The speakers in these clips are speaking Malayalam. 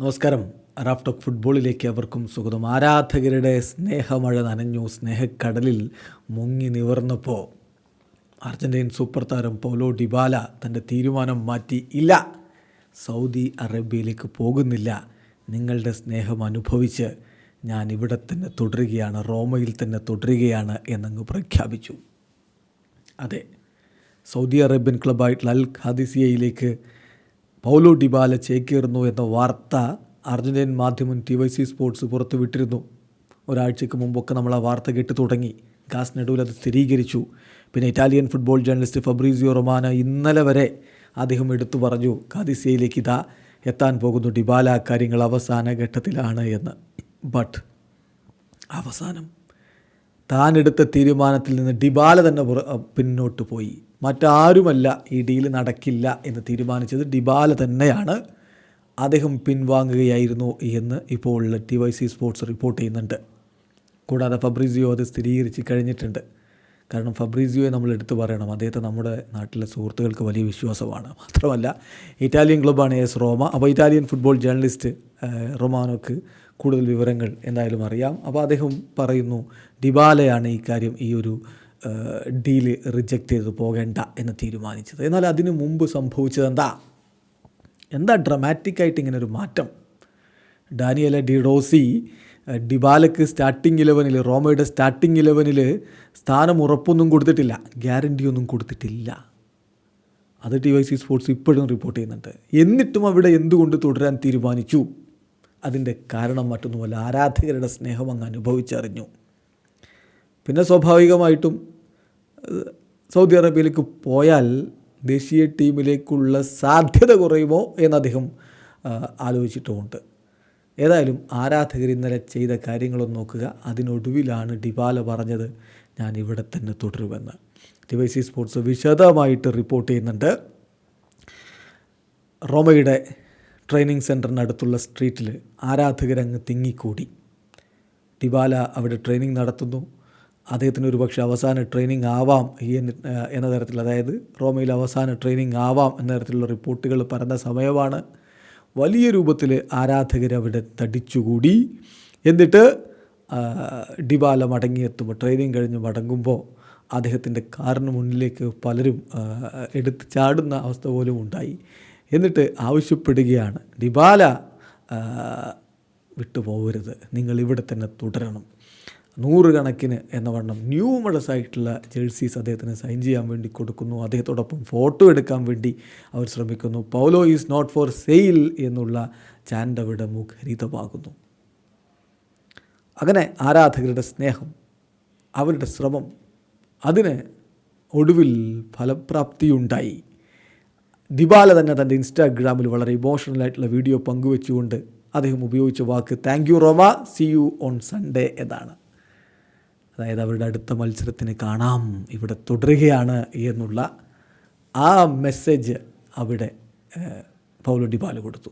നമസ്കാരം. റാഫ്റ്റോക്ക് ഫുട്ബോളിലേക്ക് അവർക്കും സുഗതം ആരാധകരുടെ സ്നേഹമഴ നനഞ്ഞു സ്നേഹക്കടലിൽ മുങ്ങി നിവർന്നപ്പോൾ അർജന്റീൻ സൂപ്പർ താരം പൗലോ ഡിബാല തന്റെ തീരുമാനം മാറ്റി. ഇല്ല സൗദി അറേബ്യയിലേക്ക് പോകുന്നില്ല. നിങ്ങളുടെ സ്നേഹം അനുഭവിച്ച് ഞാൻ ഇവിടെ തന്നെ തുടരുകയാണ് റോമയിൽ തന്നെ തുടരുകയാണ് എന്നങ്ങ് പ്രഖ്യാപിച്ചു. അതെ സൗദി അറേബ്യൻ ക്ലബ്ബായിട്ടുള്ള അൽ ഖാദിസിയയിലേക്ക് പൗലോ ഡിബാല ചേക്കേറുന്നു എന്ന വാർത്ത അർജന്റീൻ മാധ്യമം ടി വൈ സി സ്പോർട്സ് പുറത്തുവിട്ടിരുന്നു. ഒരാഴ്ചയ്ക്ക് മുമ്പൊക്കെ നമ്മൾ ആ വാർത്ത കേട്ട് തുടങ്ങി. ഗാസ് നെഡൂൽ അത് സ്ഥിരീകരിച്ചു. പിന്നെ Italian football journalist Fabrizio Romano ഇന്നലെ വരെ അദ്ദേഹം എടുത്തു പറഞ്ഞു കാദിസിയയിലേക്ക് ഇതാ എത്താൻ പോകുന്നു ഡിബാല കാര്യങ്ങൾ അവസാന ഘട്ടത്തിലാണ് എന്ന്. ബട്ട് അവസാനം താൻ എടുത്ത തീരുമാനത്തിൽ നിന്ന് ഡിബാല തന്നെ പിന്നോട്ട് പോയി. മറ്റാരുമല്ല ഈ ഡീൽ നടക്കില്ല എന്ന് തീരുമാനിച്ചത് ഡിബാല തന്നെയാണ്. അദ്ദേഹം പിൻവാങ്ങുകയായിരുന്നു എന്ന് ഇപ്പോൾ T Y C sports report ചെയ്യുന്നുണ്ട്. കൂടാതെ ഫബ്രീസിയോ അത് സ്ഥിരീകരിച്ച് കഴിഞ്ഞിട്ടുണ്ട്. കാരണം ഫബ്രീസിയോയെ നമ്മൾ എടുത്തു പറയണം. അദ്ദേഹത്തെ നമ്മുടെ നാട്ടിലെ സുഹൃത്തുക്കൾക്ക് വലിയ വിശ്വാസമാണ്. മാത്രമല്ല ഇറ്റാലിയൻ ക്ലബ്ബാണ് എസ് റോമ. അപ്പോൾ ഇറ്റാലിയൻ ഫുട്ബോൾ ജേർണലിസ്റ്റ് റൊമാനോക്ക് കൂടുതൽ വിവരങ്ങൾ എന്തായാലും അറിയാം. അപ്പോൾ അദ്ദേഹം പറയുന്നു ഡിബാലയാണ് ഈ കാര്യം ഈ ഒരു ഡീൽ റിജക്റ്റ് ചെയ്ത് പോകേണ്ട എന്ന് തീരുമാനിച്ചത്. എന്നാൽ അതിനു മുമ്പ് സംഭവിച്ചത് എന്താ? എന്താ ഡ്രമാറ്റിക്കായിട്ട് ഇങ്ങനെ ഒരു മാറ്റം? ഡാനിയല ഡിഡോസി ഡിബാലക്ക് സ്റ്റാർട്ടിംഗ് ഇലവനിൽ റോമയുടെ സ്റ്റാർട്ടിംഗ് ഇലവനിൽ സ്ഥാനം ഉറപ്പൊന്നും കൊടുത്തിട്ടില്ല. ഗ്യാരണ്ടി ഒന്നും കൊടുത്തിട്ടില്ല. അത് ടി വൈ സി സ്പോർട്സ് ഇപ്പോഴും റിപ്പോർട്ട് ചെയ്യുന്നുണ്ട്. എന്നിട്ടും അവിടെ എന്തുകൊണ്ട് തുടരാൻ തീരുമാനിച്ചു? അതിന്റെ കാരണം മറ്റൊന്നുമല്ല ആരാധകരുടെ സ്നേഹം അങ്ങ് അനുഭവിച്ചറിഞ്ഞു. പിന്നെ സ്വാഭാവികമായിട്ടും സൗദി അറേബ്യയിലേക്ക് പോയാൽ ദേശീയ ടീമിലേക്കുള്ള സാധ്യത കുറയുമോ എന്ന് അദ്ദേഹം ആലോചിച്ചിട്ടുമുണ്ട്. ഏതായാലും ആരാധകർ ഇന്നലെ ചെയ്ത കാര്യങ്ങളൊന്നും നോക്കുക. അതിനൊടുവിലാണ് ഡിബാല പറഞ്ഞത് ഞാൻ ഇവിടെ തന്നെ തുടരുമെന്ന്. ഡിവൈസി സ്പോർട്സ് വിശദമായിട്ട് റിപ്പോർട്ട് ചെയ്യുന്നുണ്ട്. റോമയുടെ ട്രെയിനിങ് സെന്ററിനടുത്തുള്ള സ്ട്രീറ്റിൽ ആരാധകരങ്ങ് തിങ്ങിക്കൂടി. ഡിബാല അവിടെ ട്രെയിനിങ് നടത്തുന്നു. അദ്ദേഹത്തിന് ഒരു പക്ഷേ അവസാന ട്രെയിനിങ് ആവാം എന്ന തരത്തിൽ. അതായത് റോമയിൽ അവസാന ട്രെയിനിങ് ആവാം എന്ന തരത്തിലുള്ള റിപ്പോർട്ടുകൾ പറഞ്ഞ സമയമാണ്. വലിയ രൂപത്തിൽ ആരാധകർ അവിടെ തടിച്ചുകൂടി. എന്നിട്ട് ഡിബാല മടങ്ങിയെത്തുമ്പോൾ ട്രെയിനിങ് കഴിഞ്ഞ് മടങ്ങുമ്പോൾ അദ്ദേഹത്തിന്റെ കാറിന് മുന്നിലേക്ക് പലരും എടുത്ത് ചാടുന്ന അവസ്ഥ പോലും ഉണ്ടായി. എന്നിട്ട് ആവശ്യപ്പെടുകയാണ് ഡിബാല വിട്ടുപോകരുത്. നിങ്ങൾ ഇവിടെ തന്നെ തുടരണം. നൂറുകണക്കിന് എന്ന വണ്ണം ന്യൂമളസ് ആയിട്ടുള്ള ജേഴ്സീസ് അദ്ദേഹത്തിന് സൈൻ ചെയ്യാൻ വേണ്ടി കൊടുക്കുന്നു. അദ്ദേഹത്തോടൊപ്പം ഫോട്ടോ എടുക്കാൻ വേണ്ടി അവർ ശ്രമിക്കുന്നു. Paulo is not for sale എന്നുള്ള ചാൻഡ് അവിടെ മുഖരിതമാകുന്നു. അങ്ങനെ ആരാധകരുടെ സ്നേഹം അവരുടെ ശ്രമം അതിന് ഒടുവിൽ ഫലപ്രാപ്തിയുണ്ടായി. ദിബാല തന്നെ തന്റെ ഇൻസ്റ്റാഗ്രാമിൽ വളരെ ഇമോഷണൽ ആയിട്ടുള്ള വീഡിയോ പങ്കുവെച്ചുകൊണ്ട് അദ്ദേഹം ഉപയോഗിച്ച വാക്ക് thank you Roma. See you on Sunday എന്നാണ്. അതായത് അവരുടെ അടുത്ത മത്സരത്തിന് കാണാം ഇവിടെ തുടരുകയാണ് എന്നുള്ള ആ മെസ്സേജ് അവിടെ പൗലോ ഡിബാല കൊടുത്തു.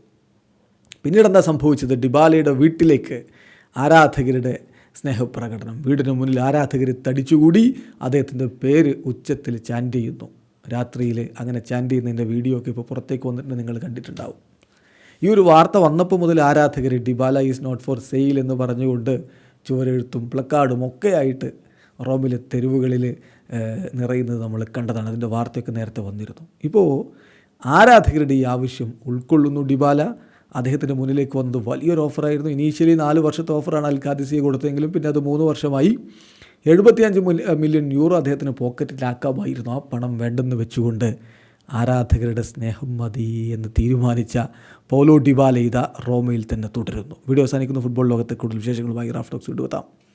പിന്നീട് എന്താ സംഭവിച്ചത്? ഡിബാലയുടെ വീട്ടിലേക്ക് ആരാധകരുടെ സ്നേഹപ്രകടനം. വീടിന് മുന്നിൽ ആരാധകർ തടിച്ചുകൂടി അദ്ദേഹത്തിന്റെ പേര് ഉച്ചത്തിൽ ചാൻഡ് ചെയ്യുന്നു. രാത്രിയിൽ അങ്ങനെ ചാൻഡ് ചെയ്യുന്നതിന്റെ വീഡിയോ ഒക്കെ ഇപ്പോൾ പുറത്തേക്ക് വന്നിട്ട് നിങ്ങൾ കണ്ടിട്ടുണ്ടാവും. ഈ ഒരു വാർത്ത വന്നപ്പോൾ മുതൽ ആരാധകർ Dybala is not for sale എന്ന് പറഞ്ഞുകൊണ്ട് ചുവരെഴുത്തും പ്ലക്കാർഡും ഒക്കെയായിട്ട് റോമിലെ തെരുവുകളിൽ നിറയുന്നത് നമ്മൾ കണ്ടതാണ്. അതിന്റെ വാർത്തയൊക്കെ നേരത്തെ വന്നിരുന്നു. ഇപ്പോൾ ആരാധകരുടെ ഈ ആവശ്യം ഉൾക്കൊള്ളുന്നു? ഡിബാല അദ്ദേഹത്തിന്റെ മുന്നിലേക്ക് വന്നത് വലിയൊരു ഓഫറായിരുന്നു. ഇനീഷ്യലി നാല് വർഷത്തെ ഓഫറാണ് അൽ ഖാദിസിയെ കൊടുത്തെങ്കിലും പിന്നെ അത് മൂന്ന് വർഷമായി. എഴുപത്തിയഞ്ച് മില്യൺ യൂറോ അദ്ദേഹത്തിന് പോക്കറ്റിലാക്കാമായിരുന്നു ആ പണം വേണ്ടെന്ന് വെച്ചുകൊണ്ട് ആരാധകരുടെ സ്നേഹം മതി എന്ന് തീരുമാനിച്ച പോലോ ഡിബാല ഇത റോമയിൽ തന്നെ തുടരുന്നു. വീഡിയോ അവസാനിക്കുന്ന. ഫുട്ബോൾ ലോകത്തെ കൂടുതൽ വിശേഷങ്ങളുമായി റാഫ്റ്റോക്സ് കൊണ്ടുവെത്താം